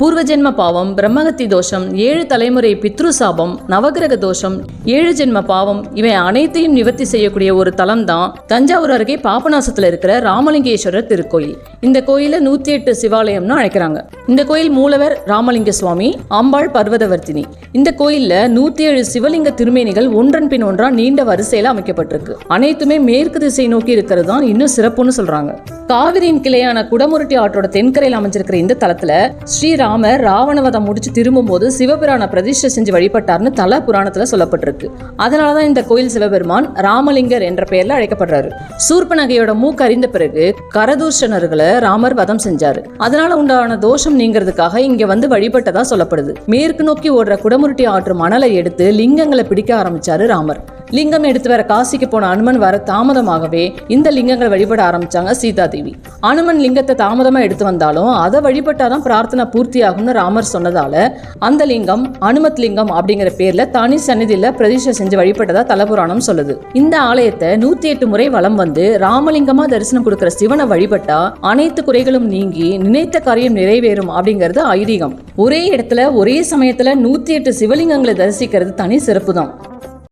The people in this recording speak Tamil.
பூர்வஜென்ம பாவம் பிரம்மகத்தி தோஷம் ஏழு தலைமுறை பித்ரு சாபம் நவகிரக தோஷம் ஏழு ஜென்ம பாவம் இவை அனைத்தையும் நிவர்த்தி செய்யக்கூடிய ஒரு தலம் தான் தஞ்சாவூர் அருகே பாபநாசத்தில் இருக்கிற ராமலிங்கேஸ்வரர் திருக்கோயில். இந்த கோயில நூத்தி எட்டு சிவாலயம்னு அழைக்கிறாங்க. இந்த கோயில் மூலவர் ராமலிங்க சுவாமி அம்பாள் பர்வதவர்த்தினி. இந்த கோயில்ல நூத்தி ஏழு சிவலிங்க திருமேனிகள் ஒன்றன் பின் ஒன்றா நீண்ட வரிசையில அமைக்கப்பட்டிருக்கு. அனைத்துமே மேற்கு திசை நோக்கி இருக்கிறது தான் இன்னும் சிறப்புன்னு சொல்றாங்க. காவிரியின் கிளையான குடமுருட்டி ஆற்றோட தென்கரையில் அமைஞ்சிருக்கிற இந்த தலத்துல ஸ்ரீராமர் ராவணவதம் முடிச்சு திரும்பும்போது சிவபிரான பிரதிஷ்டை செஞ்சு வழிபட்டார்னு தல புராணத்துல சொல்லப்பட்டிருக்கு. அதனாலதான் இந்த கோயில் சிவபெருமான் ராமலிங்கர் என்ற பெயர்ல அழைக்கப்படுறாரு. சூர்பநகையோட மூக்கு அறிந்த பிறகு கரதூஷணர்களை ராமர் வதம் செஞ்சாரு. அதனால உண்டான தோஷம் நீங்கிறதுக்காக இங்க வந்து வழிபட்டதா சொல்லப்படுது. மேற்கு நோக்கி ஓடுற குடமுருட்டி ஆற்று மணலை எடுத்து லிங்கங்களை பிடிக்க ஆரம்பிச்சாரு ராமர். லிங்கம் எடுத்து வர காசிக்கு போன அனுமன் வர தாமதமாகவே இந்த லிங்கங்கள் வழிபட ஆரம்பிச்சாங்க சீதா தேவி அனுமன் லிங்கத்தை தாமதமா எடுத்து வந்தாலும் அதை வழிபட்டாதான் பிரார்த்தனை பூர்த்தியாகும்னு ராமர் சொன்னதால அந்த லிங்கம் அனுமத் லிங்கம் அப்படிங்கிற பேர்ல தனி சன்னிதியில பிரதிஷ்டை செஞ்சு வழிபட்டதா தலபுராணம் சொல்லுது. இந்த ஆலயத்தை நூத்தி எட்டு முறை வலம் வந்து ராமலிங்கமா தரிசனம் கொடுக்கிற சிவனை வழிபட்டா அனைத்து குறைகளும் நீங்கி நினைத்த காரியம் நிறைவேறும் அப்படிங்கிறது ஐதீகம். ஒரே இடத்துல ஒரே சமயத்துல நூத்தி எட்டு சிவலிங்கங்களை தரிசிக்கிறது தனி சிறப்பு தான்